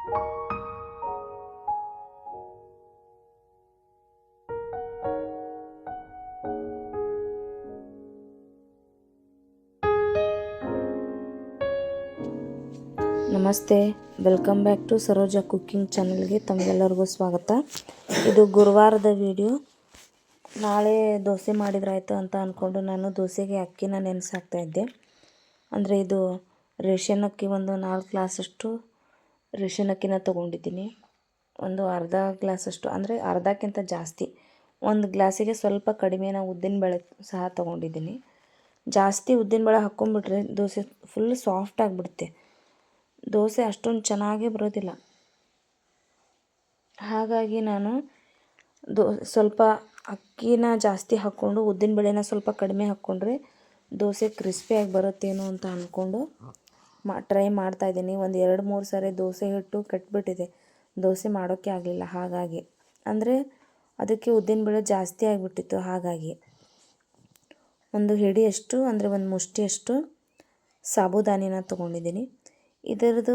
ನಮಸ್ತೆ, welcome back to Saroja cooking ಚಾನಲ್ಗೆ ತಮಗೆಲ್ಲರಿಗೂ ಸ್ವಾಗತ. ಇದು ಗುರುವಾರದ ವಿಡಿಯೋ. ನಾಳೆ ದೋಸೆ ಮಾಡಿದ್ರಾಯ್ತು ಅಂತ ಅಂದ್ಕೊಂಡು ನಾನು ದೋಸೆಗೆ ಅಕ್ಕಿನ ನೆನೆಸಾಕ್ತಾಯಿದ್ದೆ ಅಂದರೆ ಇದು ರೇಷನ್ ಅಕ್ಕಿ ಒಂದು ನಾಲ್ಕು ಗ್ಲಾಸಷ್ಟು ರೇಷನ್ ಅಕ್ಕಿನ ತೊಗೊಂಡಿದ್ದೀನಿ. ಒಂದು ಅರ್ಧ ಗ್ಲಾಸಷ್ಟು ಅಂದರೆ ಅರ್ಧಕ್ಕಿಂತ ಜಾಸ್ತಿ. ಒಂದು ಗ್ಲಾಸಿಗೆ ಸ್ವಲ್ಪ ಕಡಿಮೆನ ಉದ್ದಿನಬೇಳೆ ಸಹ ತೊಗೊಂಡಿದ್ದೀನಿ. ಜಾಸ್ತಿ ಉದ್ದಿನಬೇಳೆ ಹಾಕ್ಕೊಂಬಿಟ್ರೆ ದೋಸೆ ಫುಲ್ ಸಾಫ್ಟ್ ಆಗಿಬಿಡುತ್ತೆ. ದೋಸೆ ಅಷ್ಟೊಂದು ಚೆನ್ನಾಗೇ ಬರೋದಿಲ್ಲ. ಹಾಗಾಗಿ ನಾನು ದೋ, ಸ್ವಲ್ಪ ಅಕ್ಕಿನ ಜಾಸ್ತಿ ಹಾಕ್ಕೊಂಡು ಉದ್ದಿನಬೇಳೆನ ಸ್ವಲ್ಪ ಕಡಿಮೆ ಹಾಕ್ಕೊಂಡ್ರೆ ದೋಸೆ ಕ್ರಿಸ್ಪಿಯಾಗಿ ಬರುತ್ತೇನೋ ಅಂತ ಅಂದ್ಕೊಂಡು ಮಾ ಟ್ರೈ ಮಾಡ್ತಾಯಿದ್ದೀನಿ ಒಂದು ಎರಡು ಮೂರು ಸಾರಿ ದೋಸೆ ಹಿಟ್ಟು ಕಟ್ಬಿಟ್ಟಿದೆ. ದೋಸೆ ಮಾಡೋಕ್ಕೆ ಆಗಲಿಲ್ಲ, ಹಾಗಾಗಿ. ಅಂದರೆ ಅದಕ್ಕೆ ಉದ್ದಿನಬೇಳೆ ಜಾಸ್ತಿ ಆಗಿಬಿಟ್ಟಿತ್ತು, ಹಾಗಾಗಿ. ಒಂದು ಹಿಡಿಯಷ್ಟು ಅಂದರೆ ಒಂದು ಮುಷ್ಟಿಯಷ್ಟು ಸಾಬುದಾನಿನ ತೊಗೊಂಡಿದ್ದೀನಿ. ಇದರದ್ದು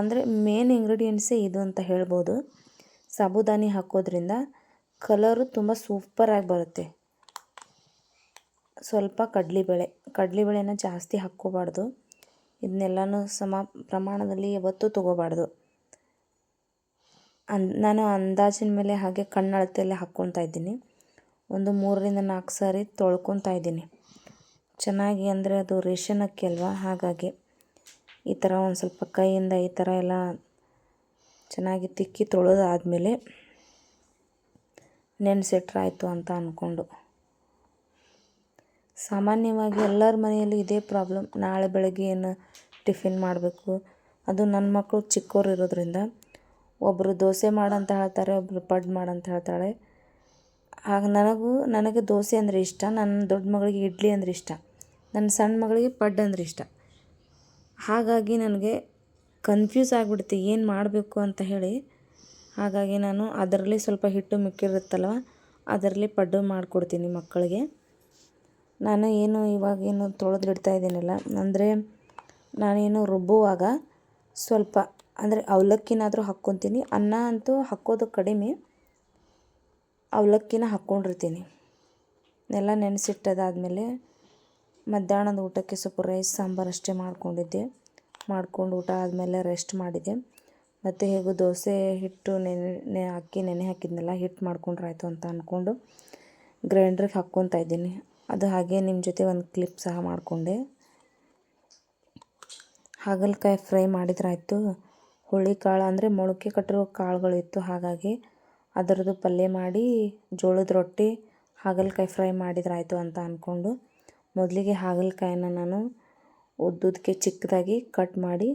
ಅಂದರೆ ಮೇನ್ ಇಂಗ್ರೀಡಿಯೆಂಟ್ಸೇ ಇದು ಅಂತ ಹೇಳ್ಬೋದು. ಸಾಬುದಾನಿ ಹಾಕೋದ್ರಿಂದ ಕಲರು ತುಂಬ ಸೂಪರಾಗಿ ಬರುತ್ತೆ. ಸ್ವಲ್ಪ ಕಡಲೆಬೇಳೆ, ಕಡಲೆಬೇಳೆನ ಜಾಸ್ತಿ ಹಾಕ್ಕೋಬಾರ್ದು. ಇದನ್ನೆಲ್ಲನೂ ಸಮ ಪ್ರಮಾಣದಲ್ಲಿ ಯಾವತ್ತೂ ತೊಗೋಬಾರ್ದು. ಅನ್ ನಾನು ಅಂದಾಜಿನ ಮೇಲೆ ಹಾಗೆ ಕಣ್ಣಳತೆಯಲ್ಲೇ ಹಾಕ್ಕೊತಾ ಇದ್ದೀನಿ. ಒಂದು ಮೂರರಿಂದ ನಾಲ್ಕು ಸಾರಿ ತೊಳ್ಕೊತಾ ಇದ್ದೀನಿ. ಚೆನ್ನಾಗಿ ಅಂದರೆ ಅದು ರೇಷನ್ ಅಕ್ಕಿ ಅಲ್ವಾ? ಹಾಗಾಗಿ ಈ ಥರ ಒಂದು ಸ್ವಲ್ಪ ಕೈಯಿಂದ ಈ ಥರ ಎಲ್ಲ ಚೆನ್ನಾಗಿ ತಿಕ್ಕಿ ತೊಳೆದಾದ್ಮೇಲೆ ನೆನೆಸಿಟ್ರಾಯ್ತು ಅಂತ ಅಂದ್ಕೊಂಡು ಸಾಮಾನ್ಯವಾಗಿ ಎಲ್ಲರ ಮನೆಯಲ್ಲಿ ಇದೇ ಪ್ರಾಬ್ಲಮ್. ನಾಳೆ ಬೆಳಗ್ಗೆ ಏನು ಟಿಫಿನ್ ಮಾಡಬೇಕು? ಅದು ನನ್ನ ಮಕ್ಕಳು ಚಿಕ್ಕವ್ರು ಇರೋದ್ರಿಂದ. ಒಬ್ಬರು ದೋಸೆ ಮಾಡಂತ ಹೇಳ್ತಾರೆ ಒಬ್ಬರು ಪಡ್ಡು ಮಾಡಂತ ಹೇಳ್ತಾಳೆ. ಆಗ ನನಗೂ, ನನಗೆ ದೋಸೆ ಅಂದರೆ ಇಷ್ಟ ನನ್ನ ದೊಡ್ಡ ಮಗಳಿಗೆ ಇಡ್ಲಿ ಅಂದರೆ ಇಷ್ಟ ನನ್ನ ಸಣ್ಣ ಮಗಳಿಗೆ ಪಡ್ಡು ಅಂದರೆ ಇಷ್ಟ. ಹಾಗಾಗಿ ನನಗೆ ಕನ್ಫ್ಯೂಸ್ ಆಗಿಬಿಡ್ತು, ಏನು ಮಾಡಬೇಕು ಅಂತ ಹೇಳಿ. ಹಾಗಾಗಿ ನಾನು ಅದರಲ್ಲಿ ಸ್ವಲ್ಪ ಹಿಟ್ಟು ಮಿಕ್ಕಿರುತ್ತಲ್ವ, ಅದರಲ್ಲಿ ಪಡ್ಡು ಮಾಡಿಕೊಡ್ತೀನಿ ಮಕ್ಕಳಿಗೆ. ನಾನು ಏನು ಇವಾಗೇನು ತೊಳೆದಿಡ್ತಾ ಇದ್ದೀನಲ್ಲ, ಅಂದರೆ ನಾನೇನು ರುಬ್ಬುವಾಗ ಸ್ವಲ್ಪ, ಅಂದರೆ ಅವಲಕ್ಕಿನಾದರೂ ಹಾಕ್ಕೊತೀನಿ. ಅನ್ನ ಅಂತೂ ಹಾಕೋದು ಕಡಿಮೆ, ಅವಲಕ್ಕಿನ ಹಾಕ್ಕೊಂಡಿರ್ತೀನಿ. ಎಲ್ಲ ನೆನೆಸಿಟ್ಟದಾದಮೇಲೆ ಮಧ್ಯಾಹ್ನದ ಊಟಕ್ಕೆ ಸ್ವಲ್ಪ ರೈಸ್, ಸಾಂಬಾರು ಅಷ್ಟೇ ಮಾಡ್ಕೊಂಡಿದ್ದೆ. ಮಾಡ್ಕೊಂಡು ಊಟ ಆದಮೇಲೆ ರೆಸ್ಟ್ ಮಾಡಿದೆ. ಮತ್ತು ಹೇಗೂ ದೋಸೆ ಹಿಟ್ಟು ನೆನೆ ಅಕ್ಕಿ ನೆನೆ ಹಾಕಿದ್ನಲ್ಲ ಹಿಟ್ಟು ಮಾಡ್ಕೊಂಡ್ರಾಯ್ತು ಅಂತ ಅಂದ್ಕೊಂಡು ಗ್ರೈಂಡ್ರಿಗೆ ಹಾಕ್ಕೊತಾ ಇದ್ದೀನಿ. ಅದು ಹಾಗೆ ನಿಮ್ಮ ಜೊತೆ ಒಂದು ಕ್ಲಿಪ್ ಸಹ ಮಾಡಿಕೊಂಡೆ. ಹಾಗಲಕಾಯಿ ಫ್ರೈ ಮಾಡಿದ್ರಾಯ್ತು. ಹುಳಿಕಾಳು ಅಂದರೆ ಮೊಳಕೆ ಕಟ್ಟಿರೋ ಕಾಳುಗಳಿತ್ತು ಹಾಗಾಗಿ ಅದರದ್ದು ಪಲ್ಯ ಮಾಡಿ ಜೋಳದ ರೊಟ್ಟಿ ಹಾಗಲಕಾಯಿ ಫ್ರೈ ಮಾಡಿದ್ರಾಯಿತು ಅಂತ ಅಂದ್ಕೊಂಡು ಮೊದಲಿಗೆ ಹಾಗಲಕಾಯಿನ ನಾನು ಉದ್ದುದಕ್ಕೆ ಚಿಕ್ಕದಾಗಿ ಕಟ್ ಮಾಡಿ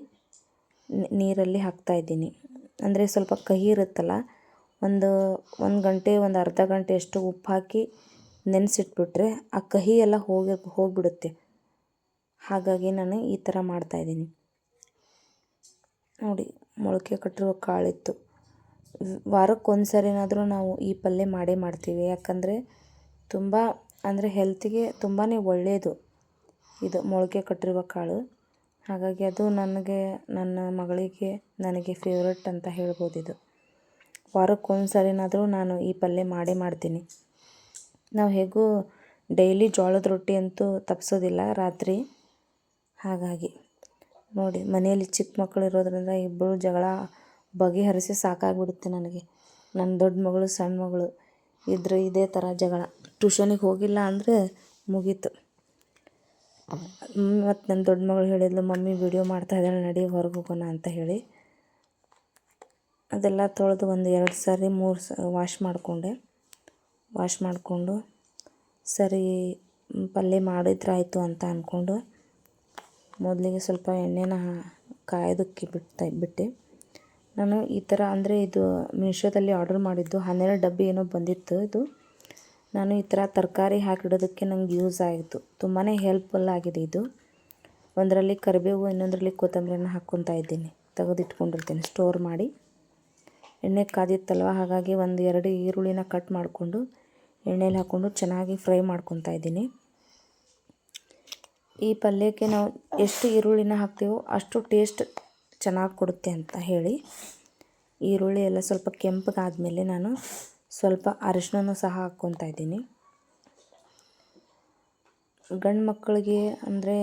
ನೀರಲ್ಲಿ ಹಾಕ್ತಾಯಿದ್ದೀನಿ ಅಂದರೆ ಸ್ವಲ್ಪ ಕಹಿ ಇರುತ್ತಲ್ಲ, ಒಂದು ಒಂದು ಗಂಟೆ, ಒಂದು ಅರ್ಧ ಗಂಟೆಯಷ್ಟು ಉಪ್ಪು ಹಾಕಿ ನೆನೆಸಿಟ್ಬಿಟ್ರೆ ಆ ಕಹಿ ಎಲ್ಲ ಹೋಗಿ ಹೋಗಿಬಿಡುತ್ತೆ. ಹಾಗಾಗಿ ನಾನು ಈ ಥರ ಮಾಡ್ತಾಯಿದ್ದೀನಿ ನೋಡಿ, ಮೊಳಕೆ ಕಟ್ಟಿರುವ ಕಾಳಿತ್ತು. ವಾರಕ್ಕೆ ಒಂದು ಸರಿನಾದರೂ ನಾವು ಈ ಪಲ್ಯ ಮಾಡೇ ಮಾಡ್ತೀವಿ. ಯಾಕಂದರೆ ತುಂಬ, ಅಂದರೆ ಹೆಲ್ತಿಗೆ ತುಂಬಾ ಒಳ್ಳೆಯದು ಇದು ಮೊಳಕೆ ಕಟ್ಟಿರುವ ಕಾಳು. ಹಾಗಾಗಿ ಅದು ನನಗೆ, ನನ್ನ ಮಗಳಿಗೆ ನನಗೆ ಫೇವ್ರೆಟ್ ಅಂತ ಹೇಳ್ಬೋದು ಇದು. ವಾರಕ್ಕೆ ಒಂದು ಸರಿನಾದರೂ ನಾನು ಈ ಪಲ್ಯ ಮಾಡೇ ಮಾಡ್ತೀನಿ. ನಾವು ಹೇಗೂ ಡೈಲಿ ಜೋಳದ ರೊಟ್ಟಿ ಅಂತೂ ತಪ್ಪಿಸೋದಿಲ್ಲ ರಾತ್ರಿ. ಹಾಗಾಗಿ ನೋಡಿ, ಮನೆಯಲ್ಲಿ ಚಿಕ್ಕ ಮಕ್ಕಳು ಇರೋದ್ರಿಂದ ಇಬ್ಬರು ಜಗಳ ಬಗೆಹರಿಸಿ ಸಾಕಾಗಿಬಿಡುತ್ತೆ ನನಗೆ. ನನ್ನ ದೊಡ್ಡ ಮಗಳು ಸಣ್ಣ ಮಗಳು ಇದ್ರೆ ಇದೇ ಥರ ಜಗಳ. ಟ್ಯೂಷನಿಗೆ ಹೋಗಿಲ್ಲ ಅಂದರೆ ಮುಗೀತು. ಮತ್ತು ನನ್ನ ದೊಡ್ಡ ಮಗಳು ಹೇಳಿದ್ಲು, ಮಮ್ಮಿ ವಿಡಿಯೋ ಮಾಡ್ತಾ ಇದ್ದಾಳೆ, ನಡಿ ಹೊರಗೆ ಹೋಗೋಣ ಅಂತ ಹೇಳಿ. ಅದೆಲ್ಲ ತೊಳೆದು ಒಂದು ಎರಡು ಸಾರಿ, ಮೂರು ಸ ವಾಶ್ ಮಾಡಿಕೊಂಡೆ. ವಾಶ್ ಮಾಡಿಕೊಂಡು ಸರಿ ಪಲ್ಯ ಮಾಡಿದ್ರಾಯ್ತು ಅಂತ ಅಂದ್ಕೊಂಡು ಮೊದಲಿಗೆ ಸ್ವಲ್ಪ ಎಣ್ಣೆನ ಕಾಯೋದಕ್ಕೆ ಬಿಡ್ತಾ ಬಿಟ್ಟೆ ನಾನು ಈ ಥರ ಅಂದರೆ ಇದು ಮೀಶೋದಲ್ಲಿ ಆರ್ಡರ್ ಮಾಡಿದ್ದು ಹನ್ನೆರಡು ಡಬ್ಬಿ ಏನೋ ಬಂದಿತ್ತು ಇದು. ನಾನು ಈ ಥರ ತರಕಾರಿ ಹಾಕಿಡೋದಕ್ಕೆ ನಂಗೆ ಯೂಸ್ ಆಯಿತು. ತುಂಬಾ ಹೆಲ್ಪ್ಫುಲ್ ಆಗಿದೆ ಇದು. ಒಂದರಲ್ಲಿ ಕರಿಬೇವು, ಇನ್ನೊಂದರಲ್ಲಿ ಕೊತ್ತಂಬರಿನ ಹಾಕ್ಕೊತಾ ಇದ್ದೀನಿ. ತೆಗೆದಿಟ್ಕೊಂಡಿರ್ತೀನಿ ಸ್ಟೋರ್ ಮಾಡಿ. ಎಣ್ಣೆ ಕಾದಿತ್ತಲ್ವ? ಹಾಗಾಗಿ ಒಂದು ಎರಡು ಈರುಳ್ಳಿನ ಕಟ್ ಮಾಡಿಕೊಂಡು ಎಣ್ಣೆಲಿ ಹಾಕ್ಕೊಂಡು ಚೆನ್ನಾಗಿ ಫ್ರೈ ಮಾಡ್ಕೊತಾ ಇದ್ದೀನಿ. ಈ ಪಲ್ಯಕ್ಕೆ ನಾವು ಎಷ್ಟು ಈರುಳ್ಳಿನ ಹಾಕ್ತೀವೋ ಅಷ್ಟು ಟೇಸ್ಟ್ ಚೆನ್ನಾಗಿ ಕೊಡುತ್ತೆ ಅಂತ ಹೇಳಿ. ಈರುಳ್ಳಿ ಎಲ್ಲ ಸ್ವಲ್ಪ ಕೆಂಪಗಾದ್ಮೇಲೆ ನಾನು ಸ್ವಲ್ಪ ಅರಿಶಿನನೂ ಸಹ ಹಾಕ್ಕೊತಾ ಇದ್ದೀನಿ. ಗಂಡು ಮಕ್ಕಳಿಗೆ ಅಂದರೆ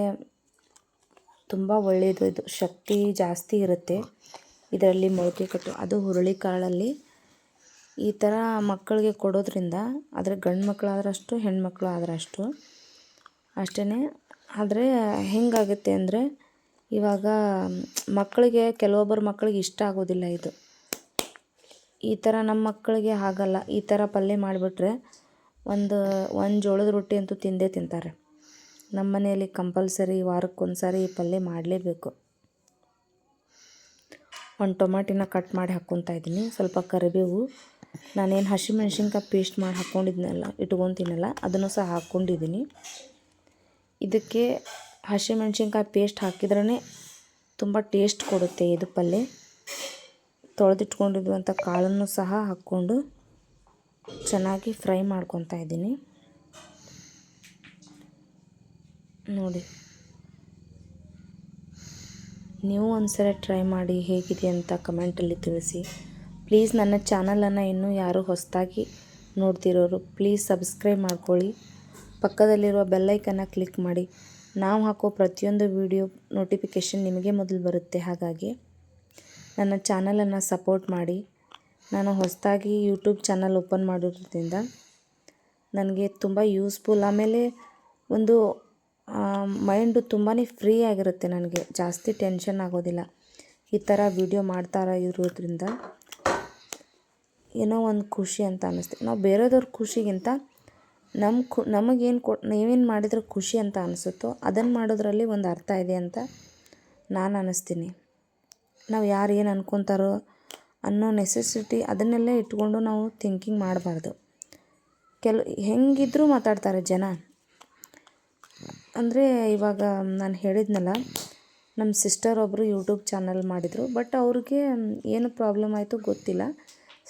ತುಂಬ ಒಳ್ಳೆಯದು ಇದು. ಶಕ್ತಿ ಜಾಸ್ತಿ ಇರುತ್ತೆ. ಇದರಲ್ಲಿ ಮೊಳಕೆ ಕಟ್ಟು, ಅದು ಹುರುಳಿಕಾಳಲ್ಲಿ ಈ ಥರ ಮಕ್ಕಳಿಗೆ ಕೊಡೋದ್ರಿಂದ, ಆದರೆ ಗಂಡು ಮಕ್ಕಳಾದ್ರಷ್ಟು ಹೆಣ್ಮಕ್ಳು ಆದ್ರಷ್ಟು ಅಷ್ಟೇ. ಆದರೆ ಹೆಂಗಾಗುತ್ತೆ ಅಂದರೆ, ಇವಾಗ ಮಕ್ಕಳಿಗೆ, ಕೆಲವೊಬ್ಬರು ಮಕ್ಕಳಿಗೆ ಇಷ್ಟ ಆಗೋದಿಲ್ಲ ಇದು. ಈ ಥರ ನಮ್ಮ ಮಕ್ಕಳಿಗೆ ಆಗಲ್ಲ. ಈ ಥರ ಪಲ್ಯ ಮಾಡಿಬಿಟ್ರೆ ಒಂದು ಒಂದು ಜೋಳದ ರೊಟ್ಟಿ ಅಂತೂ ತಿಂದೇ ತಿಂತಾರೆ. ನಮ್ಮ ಮನೆಯಲ್ಲಿ ಕಂಪಲ್ಸರಿ ವಾರಕ್ಕೊಂದು ಸಾರಿ ಈ ಪಲ್ಯ ಮಾಡಲೇಬೇಕು. ಒಂದು ಟೊಮಾಟಿನ ಕಟ್ ಮಾಡಿ ಹಾಕ್ಕೊತಾ ಇದ್ದೀನಿ. ಸ್ವಲ್ಪ ಕರಿಬೇವು, ನಾನೇನು ಹಸಿಮೆಣ್ಸಿನ್ಕಾಯಿ ಪೇಸ್ಟ್ ಮಾಡಿ ಹಾಕ್ಕೊಂಡಿದ್ನಲ್ಲ ಇಟ್ಕೊತೀನಲ್ಲ, ಅದನ್ನು ಸಹ ಹಾಕ್ಕೊಂಡಿದ್ದೀನಿ. ಇದಕ್ಕೆ ಹಸಿಮೆಣ್ಸಿನ್ಕಾಯಿ ಪೇಸ್ಟ್ ಹಾಕಿದ್ರೇ ತುಂಬ ಟೇಸ್ಟ್ ಕೊಡುತ್ತೆ ಇದು ಪಲ್ಯ ತೊಳೆದಿಟ್ಕೊಂಡಿರುವಂಥ ಕಾಳನ್ನು ಸಹ ಹಾಕ್ಕೊಂಡು ಚೆನ್ನಾಗಿ ಫ್ರೈ ಮಾಡ್ಕೊತಾ ಇದ್ದೀನಿ. ನೋಡಿ. ನೀವು ಒಂದ್ಸಲ ಟ್ರೈ ಮಾಡಿ ಹೇಗಿದೆ ಅಂತ ಕಮೆಂಟಲ್ಲಿ ತಿಳಿಸಿ. ಪ್ಲೀಸ್ ನನ್ನ ಚಾನಲನ್ನು ಇನ್ನೂ ಯಾರು ಹೊಸದಾಗಿ ನೋಡ್ತಿರೋರು ಪ್ಲೀಸ್ ಸಬ್ಸ್ಕ್ರೈಬ್ ಮಾಡ್ಕೊಳ್ಳಿ. ಪಕ್ಕದಲ್ಲಿರುವ ಬೆಲ್ಲೈಕನ್ನು ಕ್ಲಿಕ್ ಮಾಡಿ. ನಾವು ಹಾಕೋ ಪ್ರತಿಯೊಂದು ವಿಡಿಯೋ ನೋಟಿಫಿಕೇಷನ್ ನಿಮಗೆ ಮೊದಲು ಬರುತ್ತೆ. ಹಾಗಾಗಿ ನನ್ನ ಚಾನಲನ್ನು ಸಪೋರ್ಟ್ ಮಾಡಿ. ನಾನು ಹೊಸದಾಗಿ ಯೂಟ್ಯೂಬ್ ಚಾನಲ್ ಓಪನ್ ಮಾಡಿರೋದ್ರಿಂದ, ನನಗೆ ತುಂಬ ಯೂಸ್ಫುಲ್ ಆಮೇಲೆ ಒಂದು ಮೈಂಡು ತುಂಬಾ ಫ್ರೀ ಆಗಿರುತ್ತೆ ನನಗೆ. ಜಾಸ್ತಿ ಟೆನ್ಷನ್ ಆಗೋದಿಲ್ಲ. ಈ ಥರ ವಿಡಿಯೋ ಮಾಡ್ತಾ ಇರೋದ್ರಿಂದ ಏನೋ ಒಂದು ಖುಷಿ ಅಂತ ಅನ್ನಿಸ್ತೆ ನಾವು ಬೇರೆದವ್ರ ಖುಷಿಗಿಂತ ನಮ್ಮ ಖು, ನಮಗೇನು ಕೊ ನೀವೇನು ಮಾಡಿದ್ರೆ ಖುಷಿ ಅಂತ ಅನಿಸುತ್ತೋ ಅದನ್ನು ಮಾಡೋದ್ರಲ್ಲಿ ಒಂದು ಅರ್ಥ ಇದೆ ಅಂತ ನಾನು ಅನ್ನಿಸ್ತೀನಿ ನಾವು ಯಾರು ಏನು ಅನ್ಕೊತಾರೋ ಅನ್ನೋ ನೆಸೆಸಿಟಿ ಅದನ್ನೆಲ್ಲ ಇಟ್ಕೊಂಡು ನಾವು ಥಿಂಕಿಂಗ್ ಮಾಡಬಾರ್ದು. ಕೆಲ, ಹೆಂಗಿದ್ರೂ ಮಾತಾಡ್ತಾರೆ ಜನ. ಅಂದರೆ ಇವಾಗ ನಾನು ಹೇಳಿದ್ನಲ್ಲ ನಮ್ಮ ಸಿಸ್ಟರ್ ಒಬ್ಬರು ಯೂಟ್ಯೂಬ್ ಚಾನಲ್ ಮಾಡಿದರು ಬಟ್ ಅವ್ರಿಗೆ ಏನು ಪ್ರಾಬ್ಲಮ್ ಆಯಿತು ಗೊತ್ತಿಲ್ಲ.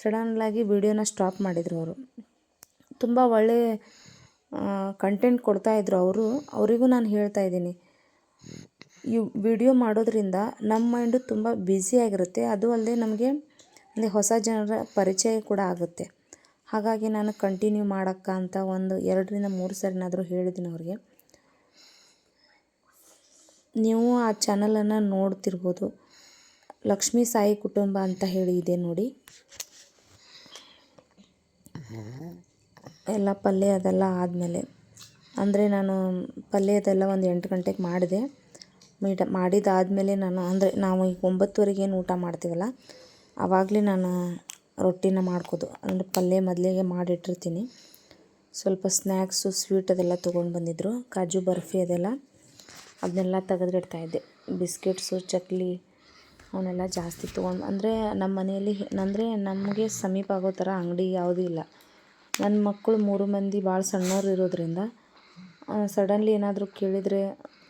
ಸಡನ್ಲಾಗಿ ವಿಡಿಯೋನ ಸ್ಟಾಪ್ ಮಾಡಿದರು ಅವರು. ತುಂಬ ಒಳ್ಳೆ ಕಂಟೆಂಟ್ ಕೊಡ್ತಾಯಿದ್ರು ಅವರು. ಅವರಿಗೂ ನಾನು ಹೇಳ್ತಾ ಇದ್ದೀನಿ. ಯು ವಿಡಿಯೋ ಮಾಡೋದ್ರಿಂದ ನಮ್ಮ ಮೈಂಡು ತುಂಬ ಬ್ಯುಸಿಯಾಗಿರುತ್ತೆ ಅದು ಅಲ್ಲದೆ ನಮಗೆ, ಅಂದರೆ ಹೊಸ ಜನರ ಪರಿಚಯ ಕೂಡ ಆಗುತ್ತೆ. ಹಾಗಾಗಿ ನಾನು ಕಂಟಿನ್ಯೂ ಮಾಡೋಕ್ಕ ಅಂತ ಒಂದು ಎರಡರಿಂದ ಮೂರು ಸರಿನಾದರೂ ಹೇಳಿದ್ದೀನಿ ಅವ್ರಿಗೆ. ನೀವು ಆ ಚಾನಲನ್ನು ನೋಡ್ತಿರ್ಬೋದು. ಲಕ್ಷ್ಮೀ ಸಾಯಿ ಕುಟುಂಬ ಅಂತ ಹೇಳಿ ಇದೆ ನೋಡಿ. ಎಲ್ಲ ಪಲ್ಯ ಅದೆಲ್ಲ ಆದಮೇಲೆ. ಅಂದರೆ ನಾನು ಪಲ್ಯ ಅದೆಲ್ಲ ಒಂದು ಎಂಟು ಗಂಟೆಗೆ ಮಾಡಿದೆ. ಮೀಟ ಮಾಡಿದಾದಮೇಲೆ ನಾನು, ಅಂದರೆ ನಾವು ಈಗ ಒಂಬತ್ತುವರೆಗೆ ಏನು ಊಟ ಮಾಡ್ತೀವಲ್ಲ ಆವಾಗಲೇ ನಾನು ರೊಟ್ಟಿನ ಮಾಡ್ಕೋದು. ಅಂದರೆ ಪಲ್ಯ ಮೊದಲಿಗೆ ಮಾಡಿಟ್ಟಿರ್ತೀನಿ. ಸ್ವಲ್ಪ ಸ್ನ್ಯಾಕ್ಸು ಸ್ವೀಟ್ ಅದೆಲ್ಲ ತೊಗೊಂಡು ಬಂದಿದ್ದರು ಕಾಜು, ಬರ್ಫಿ ಅದೆಲ್ಲ. ಅದನ್ನೆಲ್ಲ ತೆಗೆದಿಡ್ತಾಯಿದ್ದೆ ಬಿಸ್ಕೆಟ್ಸು, ಚಕ್ಲಿ ಅವನ್ನೆಲ್ಲ ಜಾಸ್ತಿ ತೊಗೊಂಡು ಅಂದರೆ ನಮ್ಮ ಮನೆಯಲ್ಲಿ ಅಂದರೆ ನಮಗೆ ಸಮೀಪ ಆಗೋ ಥರ ಅಂಗಡಿ ಯಾವುದೂ ಇಲ್ಲ. ನನ್ನ ಮಕ್ಕಳು ಮೂರು ಮಂದಿ ಭಾಳ ಸಣ್ಣವ್ರು ಇರೋದರಿಂದ ಸಡನ್ಲಿ ಏನಾದರೂ ಕೇಳಿದರೆ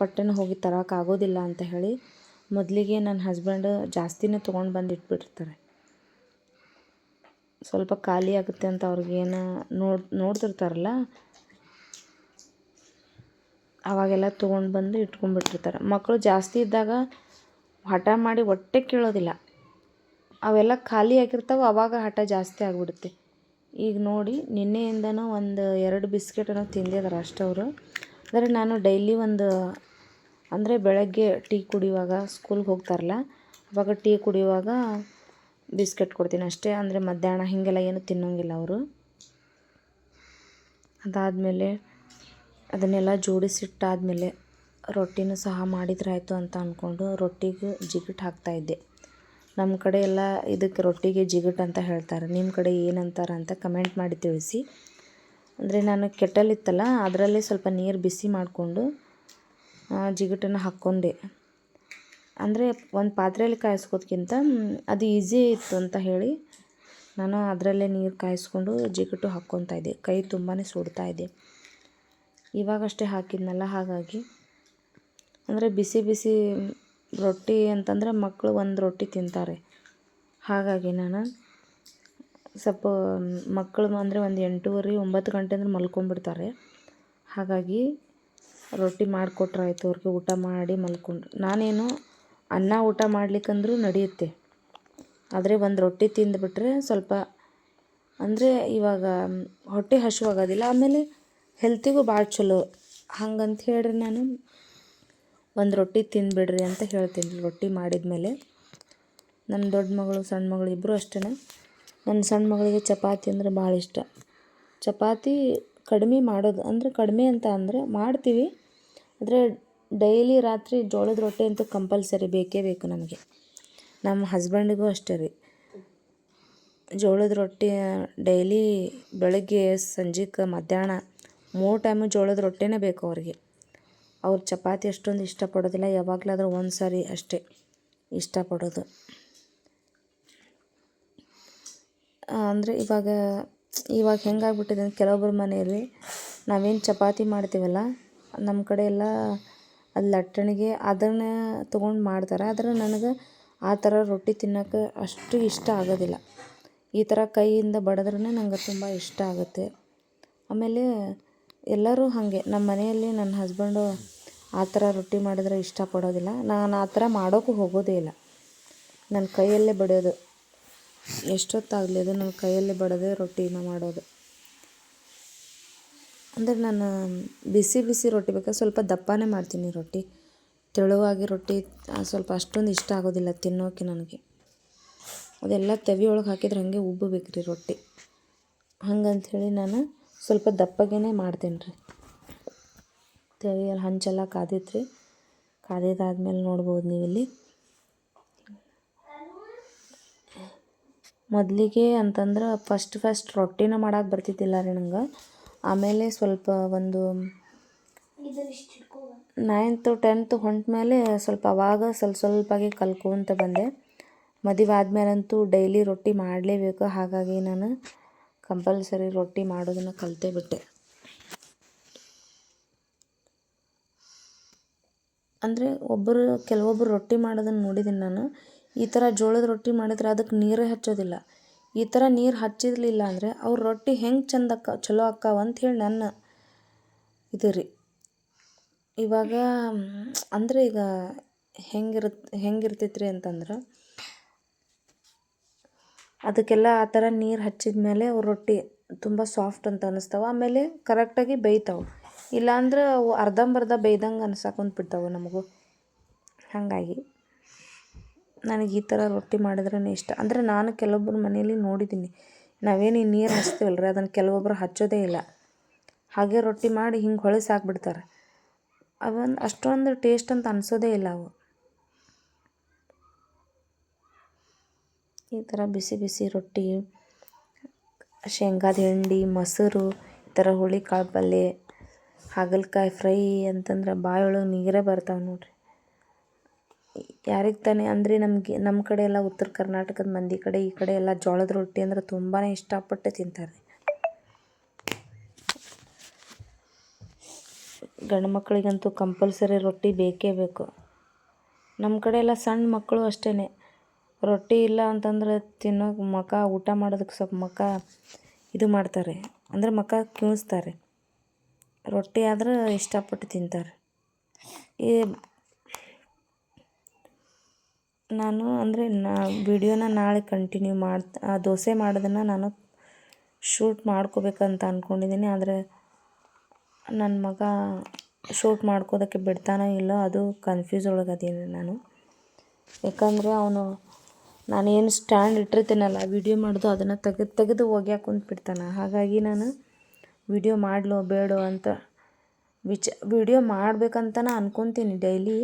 ಪಟ್ಟನೆ ಹೋಗಿ ತರೋಕ್ಕಾಗೋದಿಲ್ಲ ಅಂತ ಹೇಳಿ ಮೊದಲಿಗೆ ನನ್ನ ಹಸ್ಬೆಂಡ್ ಜಾಸ್ತಿನೇ ತೊಗೊಂಡು ಬಂದು ಇಟ್ಬಿಟ್ಟಿರ್ತಾರೆ. ಸ್ವಲ್ಪ ಖಾಲಿ ಆಗುತ್ತೆ ಅಂತ ಅವ್ರಿಗೇನು ನೋಡಿ, ನೋಡ್ತಿರ್ತಾರಲ್ಲ ಅವಾಗೆಲ್ಲ ತೊಗೊಂಡು ಬಂದು ಇಟ್ಕೊಂಡ್ಬಿಟ್ಟಿರ್ತಾರೆ. ಮಕ್ಕಳು ಜಾಸ್ತಿ ಇದ್ದಾಗ ಹಠ ಮಾಡಿ ಹೊಟ್ಟೆ ಕೇಳೋದಿಲ್ಲ. ಅವೆಲ್ಲ ಖಾಲಿ ಆಗಿರ್ತಾವೆ ಅವಾಗ ಹಠ ಜಾಸ್ತಿ ಆಗಿಬಿಡುತ್ತೆ. ಈಗ ನೋಡಿ, ನಿನ್ನೆಯಿಂದನೂ ಒಂದು ಎರಡು ಬಿಸ್ಕೆಟನ್ನು ತಿಂದಿದ್ದಾರೆ ಅಷ್ಟೇ ಅವರು. ಅಂದರೆ ನಾನು ಡೈಲಿ ಒಂದು, ಅಂದರೆ ಬೆಳಗ್ಗೆ ಟೀ ಕುಡಿಯುವಾಗ ಸ್ಕೂಲ್ಗೆ ಹೋಗ್ತಾರಲ್ಲ, ಅವಾಗ ಟೀ ಕುಡಿಯುವಾಗ ಬಿಸ್ಕೆಟ್ ಕೊಡ್ತೀನಿ ಅಷ್ಟೇ. ಅಂದರೆ ಮಧ್ಯಾಹ್ನ ಹೀಗೆಲ್ಲ ಏನು ತಿನ್ನೋಂಗಿಲ್ಲ ಅವರು. ಅದಾದಮೇಲೆ ಅದನ್ನೆಲ್ಲ ಜೋಡಿಸಿಟ್ಟಾದಮೇಲೆ ರೊಟ್ಟಿನೂ ಸಹ ಮಾಡಿದ್ರಾಯಿತು ಅಂತ ಅಂದ್ಕೊಂಡು ರೊಟ್ಟಿಗೆ ಜಿಗಿಟ್ ಹಾಕ್ತಾಯಿದ್ದೆ ನಮ್ಮ ಕಡೆ ಎಲ್ಲ ಇದಕ್ಕೆ ರೊಟ್ಟಿಗೆ ಜಿಗಿಟ್ ಅಂತ ಹೇಳ್ತಾರೆ. ನಿಮ್ಮ ಕಡೆ ಏನಂತಾರೆ ಅಂತ ಕಮೆಂಟ್ ಮಾಡಿ ತಿಳಿಸಿ. ಅಂದರೆ ನಾನು ಕೆಟ್ಟಲಿತ್ತಲ್ಲ ಇತ್ತಲ್ಲ, ಅದರಲ್ಲೇ ಸ್ವಲ್ಪ ನೀರು ಬಿಸಿ ಮಾಡಿಕೊಂಡು ಜಿಗುಟನ್ನು ಹಾಕ್ಕೊಂಡೆ. ಅಂದರೆ ಒಂದು ಪಾತ್ರೆಯಲ್ಲಿ ಕಾಯಿಸ್ಕೋದ್ಕಿಂತ ಅದು ಈಸಿ ಇತ್ತು ಅಂತ ಹೇಳಿ ನಾನು ಅದರಲ್ಲೇ ನೀರು ಕಾಯಿಸ್ಕೊಂಡು ಜಿಗುಟು ಹಾಕ್ಕೊತಾ ಇದ್ದೆ. ಕೈ ತುಂಬಾ ಸುಡ್ತಾ ಇದೆ ಇವಾಗಷ್ಟೇ ಹಾಕಿದ್ನಲ್ಲ, ಹಾಗಾಗಿ. ಅಂದರೆ ಬಿಸಿ ಬಿಸಿ ರೊಟ್ಟಿ ಅಂತಂದರೆ ಮಕ್ಕಳು ಒಂದು ರೊಟ್ಟಿ ತಿಂತಾರೆ. ಹಾಗಾಗಿ ನಾನು ಸ್ವಲ್ಪ ಮಕ್ಕಳು ಅಂದರೆ ಒಂದು ಎಂಟೂವರೆ, ಒಂಬತ್ತು ಗಂಟೆ ಅಂದ್ರೆ ಮಲ್ಕೊಂಡ್ಬಿಡ್ತಾರೆ. ಹಾಗಾಗಿ ರೊಟ್ಟಿ ಮಾಡಿಕೊಟ್ರಾಯ್ತು ಅವ್ರಿಗೆ, ಊಟ ಮಾಡಿ ಮಲ್ಕೊಂಡ್ರು ನಾನೇನು ಅನ್ನ ಊಟ ಮಾಡ್ಲಿಕ್ಕಂದ್ರೂ ನಡೆಯುತ್ತೆ. ಆದರೆ ಒಂದು ರೊಟ್ಟಿ ತಿಂದುಬಿಟ್ರೆ ಸ್ವಲ್ಪ ಅಂದರೆ ಇವಾಗ ಹೊಟ್ಟೆ ಹಸಿವಾಗೋದಿಲ್ಲ ಆಮೇಲೆ ಹೆಲ್ತಿಗೂ ಭಾಳ ಚಲೋ. ಹಂಗಂತ ಹೇಳ್ರಿ ನಾನು. ಒಂದು ರೊಟ್ಟಿ ತಿಂದುಬಿಡ್ರಿ ಅಂತ ಹೇಳ್ತೀನಿ ರೊಟ್ಟಿ ಮಾಡಿದ ಮೇಲೆ ನನ್ನ ದೊಡ್ಡ ಮಗಳು, ಸಣ್ಣ ಮಗಳು ಇಬ್ಬರು ಅಷ್ಟೇ ನನ್ನ ಸಣ್ಣ ಮಗಳಿಗೆ ಚಪಾತಿ ಅಂದರೆ ಭಾಳ ಇಷ್ಟ. ಚಪಾತಿ ಕಡಿಮೆ ಮಾಡೋದು ಅಂದರೆ ಕಡಿಮೆ ಅಂತ ಅಂದರೆ ಮಾಡ್ತೀವಿ. ಆದರೆ ಡೈಲಿ ರಾತ್ರಿ ಜೋಳದ ರೊಟ್ಟಿ ಅಂತೂ ಕಂಪಲ್ಸರಿ ಬೇಕೇ ಬೇಕು ನಮಗೆ. ನಮ್ಮ ಹಸ್ಬೆಂಡಿಗೂ ಅಷ್ಟೇ ರೀ. ಜೋಳದ ರೊಟ್ಟಿ ಡೈಲಿ ಬೆಳಗ್ಗೆ ಸಂಜೆಗೆ ಮಧ್ಯಾಹ್ನ ಮೂರು ಟೈಮು ಜೋಳದ ರೊಟ್ಟಿನೇ ಬೇಕು ಅವ್ರಿಗೆ. ಅವ್ರು ಚಪಾತಿ ಅಷ್ಟೊಂದು ಇಷ್ಟಪಡೋದಿಲ್ಲ, ಯಾವಾಗಲಾದರೂ ಒಂದು ಸಾರಿ ಅಷ್ಟೇ ಇಷ್ಟಪಡೋದು. ಅಂದರೆ ಇವಾಗ ಇವಾಗ ಹೆಂಗಾಗ್ಬಿಟ್ಟಿದೆ ಅಂದ್ರೆ ಕೆಲವೊಬ್ಬರ ಮನೆಯಲ್ಲಿ ನಾವೇನು ಚಪಾತಿ ಮಾಡ್ತೀವಲ್ಲ ನಮ್ಮ ಕಡೆ ಎಲ್ಲ ಅದು ಲಟ್ಟಣಿಗೆ ಅದನ್ನ ತೊಗೊಂಡು ಮಾಡ್ತಾರೆ. ಆದರೆ ನನಗೆ ಆ ಥರ ರೊಟ್ಟಿ ತಿನ್ನೋಕ್ಕೆ ಅಷ್ಟು ಇಷ್ಟ ಆಗೋದಿಲ್ಲ. ಈ ಥರ ಕೈಯಿಂದ ಬಡಿದ್ರೇ ನಂಗೆ ತುಂಬ ಇಷ್ಟ ಆಗುತ್ತೆ. ಆಮೇಲೆ ಎಲ್ಲರೂ ಹಾಗೆ. ನಮ್ಮ ಮನೆಯಲ್ಲಿ ನನ್ನ ಹಸ್ಬೆಂಡು ಆ ಥರ ರೊಟ್ಟಿ ಮಾಡಿದ್ರೆ ಇಷ್ಟಪಡೋದಿಲ್ಲ ನಾನು ಆ ಥರ ಮಾಡೋಕ್ಕೂ ಹೋಗೋದೇ ಇಲ್ಲ. ನನ್ನ ಕೈಯಲ್ಲೇ ಬಡಿಯೋದು ಎಷ್ಟೊತ್ತಾಗಲಿ ಅದು ನನ್ನ ಕೈಯಲ್ಲೇ ಬಡದೆ ರೊಟ್ಟಿನ ಮಾಡೋದು. ಅಂದರೆ ನಾನು ಬಿಸಿ ಬಿಸಿ ರೊಟ್ಟಿ ಬೇಕಾದ್ರೆ ಸ್ವಲ್ಪ ದಪ್ಪನೇ ಮಾಡ್ತೀನಿ ರೊಟ್ಟಿ. ತೆಳುವಾಗಿ ರೊಟ್ಟಿ ಸ್ವಲ್ಪ ಅಷ್ಟೊಂದು ಇಷ್ಟ ಆಗೋದಿಲ್ಲ ತಿನ್ನೋಕೆ ನನಗೆ. ಅದೆಲ್ಲ ತವಿ ಒಳಗೆ ಹಾಕಿದ್ರೆ ಹಾಗೆ ಉಬ್ಬಬೇಕು ರೀ ರೊಟ್ಟಿ. ಹಂಗಂಥೇಳಿ ನಾನು ಸ್ವಲ್ಪ ದಪ್ಪಗೇ ಮಾಡ್ತೀನಿ ರೀ. ತವಿಯಲ್ಲಿ ಹಂಚೆಲ್ಲ ಕಾದಿತ್ತು ರೀ ಕಾದಿದ್ದಾದ್ಮೇಲೆ ನೋಡ್ಬೋದು ನೀವಿಲ್ಲಿ. ಮೊದಲಿಗೆ ಅಂತಂದ್ರೆ ಫಸ್ಟ್ ಫಸ್ಟ್ ರೊಟ್ಟಿನ ಮಾಡೋಕೆ ಬರ್ತಿದ್ದಿಲ್ಲ ರೀ ನಂಗೆ. ಆಮೇಲೆ ಸ್ವಲ್ಪ ಒಂದು ನೈನ್ತು ಟೆಂತ್ ಮೇಲೆ ಸ್ವಲ್ಪ ಅವಾಗ ಸ್ವಲ್ಪ ಸ್ವಲ್ಪಾಗಿ ಕಲ್ಕೊಂತ ಬಂದೆ. ಮದುವೆ ಆದಮೇಲಂತೂ ಡೈಲಿ ರೊಟ್ಟಿ ಮಾಡಲೇಬೇಕು. ಹಾಗಾಗಿ ನಾನು ಕಂಪಲ್ಸರಿ ರೊಟ್ಟಿ ಮಾಡೋದನ್ನು ಕಲಿತೇ ಬಿಟ್ಟೆ. ಅಂದರೆ ಒಬ್ಬರು ಕೆಲವೊಬ್ಬರು ರೊಟ್ಟಿ ಮಾಡೋದನ್ನು ನೋಡಿದ್ದೀನಿ ನಾನು. ಈ ಥರ ಜೋಳದ ರೊಟ್ಟಿ ಮಾಡಿದ್ರೆ ಅದಕ್ಕೆ ನೀರೇ ಹಚ್ಚೋದಿಲ್ಲ. ಈ ಥರ ನೀರು ಹಚ್ಚಿರಲಿಲ್ಲ ಅಂದರೆ ಅವ್ರ ರೊಟ್ಟಿ ಹೆಂಗೆ ಚಂದ ಅಕ್ಕ, ಚಲೋ ಅಕ್ಕಾವ ಅಂಥೇಳಿ ನನ್ನ ಇದು ರೀ. ಇವಾಗ, ಅಂದರೆ ಈಗ ಹೆಂಗಿರುತ್ತೆ ಹೆಂಗಿರ್ತೈತೆ ರೀ ಅಂತಂದ್ರೆ ಅದಕ್ಕೆಲ್ಲ ಆ ಥರ ನೀರು ಹಚ್ಚಿದ ಮೇಲೆ ಅವು ರೊಟ್ಟಿ ತುಂಬ ಸಾಫ್ಟ್ ಅಂತ ಅನ್ನಿಸ್ತಾವೆ ಆಮೇಲೆ ಕರೆಕ್ಟಾಗಿ ಬೇಯ್ತಾವೆ. ಇಲ್ಲಾಂದ್ರೆ ಅವು ಅರ್ಧಂಬರ್ಧ ಬೇಯ್ದಂಗೆ ಅನ್ಸಕ್ಕೆ ಬಿಡ್ತಾವೆ ನಮಗೂ. ಹಾಗಾಗಿ ನನಗೆ ಈ ಥರ ರೊಟ್ಟಿ ಮಾಡಿದ್ರೇ ಇಷ್ಟ. ಅಂದರೆ ನಾನು ಕೆಲವೊಬ್ಬರು ಮನೆಯಲ್ಲಿ ನೋಡಿದ್ದೀನಿ ನಾವೇನು ಈ ನೀರು ಹಚ್ತೀವಲ್ಲ ರೀ ಅದನ್ನು ಕೆಲವೊಬ್ಬರು ಹಚ್ಚೋದೇ ಇಲ್ಲ. ಹಾಗೆ ರೊಟ್ಟಿ ಮಾಡಿ ಹಿಂಗೆ ಹೊಳಸಾಕ್ಬಿಡ್ತಾರೆ. ಅವನ್ ಅಷ್ಟೊಂದು ಟೇಸ್ಟ್ ಅಂತ ಅನಿಸೋದೇ ಇಲ್ಲ ಅವು. ಈ ಥರ ಬಿಸಿ ಬಿಸಿ ರೊಟ್ಟಿ, ಶೇಂಗಾದ ಹಿಂಡಿ, ಮೊಸರು, ಈ ಥರ ಹುಳಿಕಾಳು ಪಲ್ಯ ಹಾಗಲಕಾಯಿ ಫ್ರೈ ಅಂತಂದ್ರೆ ಬಾಯೊಳಗೆ ನೀರೇ ಬರ್ತಾವೆ ನೋಡಿರಿ. ಯಾರಿಗೆ ತಾನೇ ಅಂದರೆ ನಮಗೆ ನಮ್ಮ ಕಡೆ ಎಲ್ಲ ಉತ್ತರ ಕರ್ನಾಟಕದ ಮಂದಿ ಕಡೆ ಈ ಕಡೆ ಎಲ್ಲ ಜೋಳದ ರೊಟ್ಟಿ ಅಂದ್ರೆ ತುಂಬಾ ಇಷ್ಟಪಟ್ಟು ತಿಂತಾರೆ ಗಂಡು ಮಕ್ಕಳಿಗಂತೂ ಕಂಪಲ್ಸರಿ ರೊಟ್ಟಿ ಬೇಕೇ ಬೇಕು. ನಮ್ಮ ಕಡೆ ಎಲ್ಲ ಸಣ್ಣ ಮಕ್ಕಳು ಅಷ್ಟೇ ರೊಟ್ಟಿ ಇಲ್ಲ ಅಂತಂದ್ರೆ ತಿನ್ನೋಕೆ ಮುಖ ಊಟ ಮಾಡೋದಕ್ಕೆ ಸ್ವಲ್ಪ ಮುಖ ಇದು ಮಾಡ್ತಾರೆ. ಅಂದರೆ ಮುಖ ಕಿವಿಸ್ತಾರೆ. ರೊಟ್ಟಿ ಆದ್ರೆ ಇಷ್ಟಪಟ್ಟು ತಿಂತಾರೆ. ಈ ನಾನು ಅಂದರೆ ನಾ ವಿಡಿಯೋನ ನಾಳೆ ಕಂಟಿನ್ಯೂ ಮಾಡ್ತಾ ಆ ದೋಸೆ ಮಾಡೋದನ್ನು ನಾನು ಶೂಟ್ ಮಾಡ್ಕೋಬೇಕಂತ ಅಂದ್ಕೊಂಡಿದ್ದೀನಿ ಆದರೆ ನನ್ನ ಮಗ ಶೂಟ್ ಮಾಡ್ಕೋದಕ್ಕೆ ಬಿಡ್ತಾನೋ ಇಲ್ಲೋ ಅದು ಕನ್ಫ್ಯೂಸ್ ಒಳಗದೀನಿ ನಾನು. ಯಾಕಂದರೆ ಅವನು ನಾನೇನು ಸ್ಟ್ಯಾಂಡ್ ಇಟ್ಟಿರ್ತೀನಲ್ಲ ವಿಡಿಯೋ ಮಾಡೋದು, ಅದನ್ನು ತೆಗೆದು ತೆಗೆದು ಒಗ್ಯಾಕೆ ಕುಂತ್ಬಿಡ್ತಾನೆ ಹಾಗಾಗಿ ನಾನು ವಿಡಿಯೋ ಮಾಡಲೋ ಬೇಡೋ ಅಂತ ವಿಚ ವಿಡಿಯೋ ಮಾಡ್ಬೇಕಂತನೇ ಅನ್ಕೊತೀನಿ ಡೈಲಿ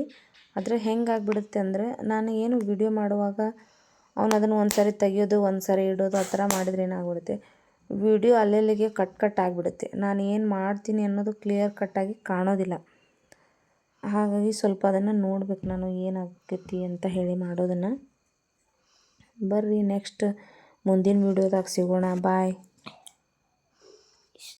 ಆದರೆ ಹೆಂಗಾಗ್ಬಿಡುತ್ತೆ ಅಂದರೆ, ನಾನು ಏನು ವಿಡಿಯೋ ಮಾಡುವಾಗ ಅವನು ಅದನ್ನು ಒಂದು ಸಾರಿ ತೆಗಿಯೋದು ಒಂದು ಸಾರಿ ಇಡೋದು, ಆ ಥರ ಮಾಡಿದ್ರೆ ಏನಾಗ್ಬಿಡುತ್ತೆ? ವಿಡಿಯೋ ಅಲ್ಲೆಲ್ಲಿಗೆ ಕಟ್ ಕಟ್ ಆಗಿಬಿಡುತ್ತೆ. ನಾನು ಏನು ಮಾಡ್ತೀನಿ ಅನ್ನೋದು ಕ್ಲಿಯರ್ ಕಟ್ಟಾಗಿ ಕಾಣೋದಿಲ್ಲ. ಹಾಗಾಗಿ ಸ್ವಲ್ಪ ಅದನ್ನು ನೋಡ್ಬೇಕು ನಾನು ಏನಾಗ್ತೈತಿ ಅಂತ ಹೇಳಿ ಮಾಡೋದನ್ನು. ಬರ್ರಿ ನೆಕ್ಸ್ಟ್ ಮುಂದಿನ ವೀಡಿಯೋದಾಗ ಸಿಗೋಣ. ಬಾಯ್